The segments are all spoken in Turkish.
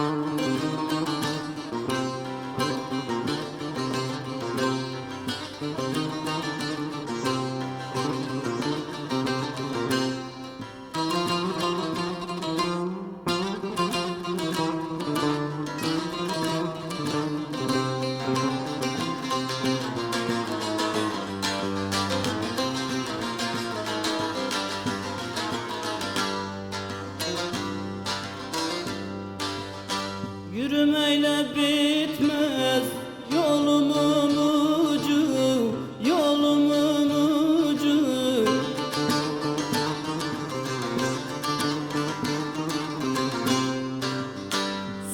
Música Yürümeyle bitmez. Yolumun ucu, yolumun ucu.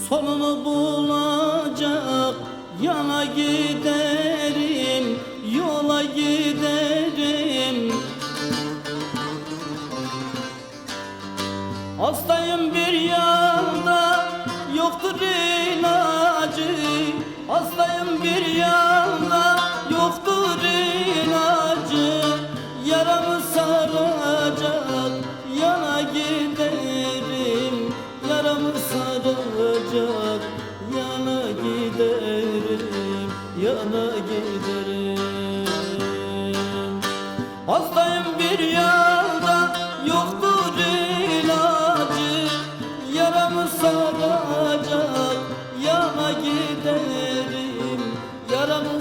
Sonunu bulacak yana giderim, yola giderim. Hastayım bir yanda yoktur ilacı. Hastayım bir yanda yoktur ilacı. Yaramı saracak yana giderim. Yaramı saracak yana giderim. Yana giderim. Hastayım Yaramı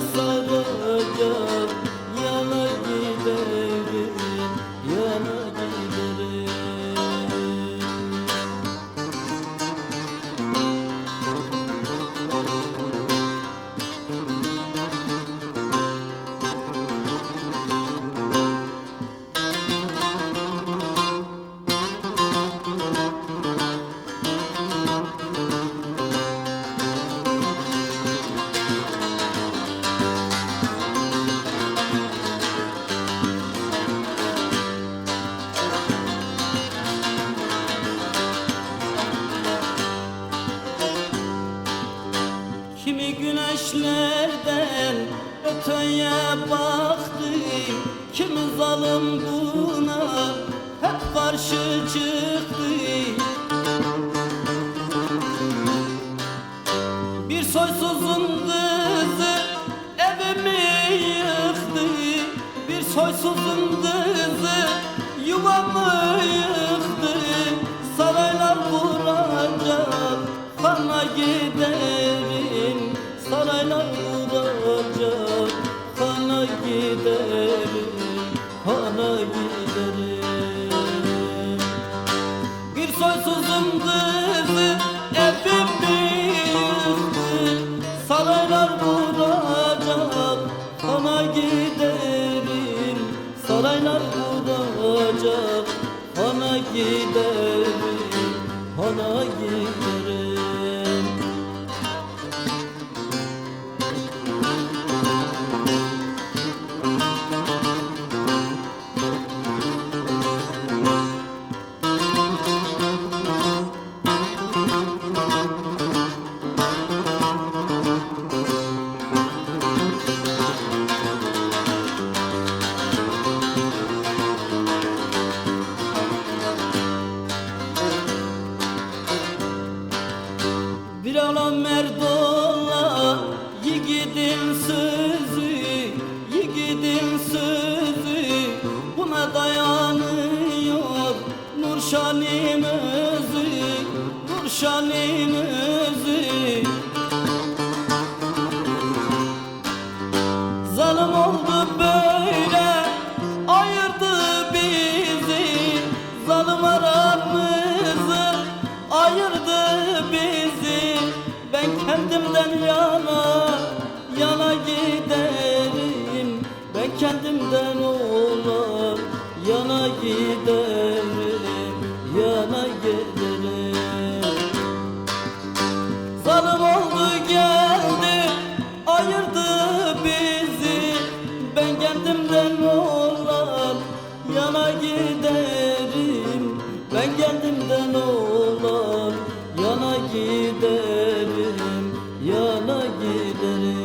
Kimi güneşlerden öteye baktı. Kimi zalim buna hep karşı çıktı. Bir soysuzun kızı evimi yıktı. Bir soysuzun kızı yuvamı yıktı. Saraylar kuracak kana giderim Saraylar kuracak kana giderim Kana giderim. Bir soysuzun kızı evimi yıktı Saraylar kuracak ona giderim. Saraylar kuracak ona giderim Ona giderim Özü. Zalim oldu böyle ayırdı bizi. Zalim aramızı ayırdı bizi. Ben kendimden yana yana giderim. Ben kendimden ola yana giderim giderim, yana giderim.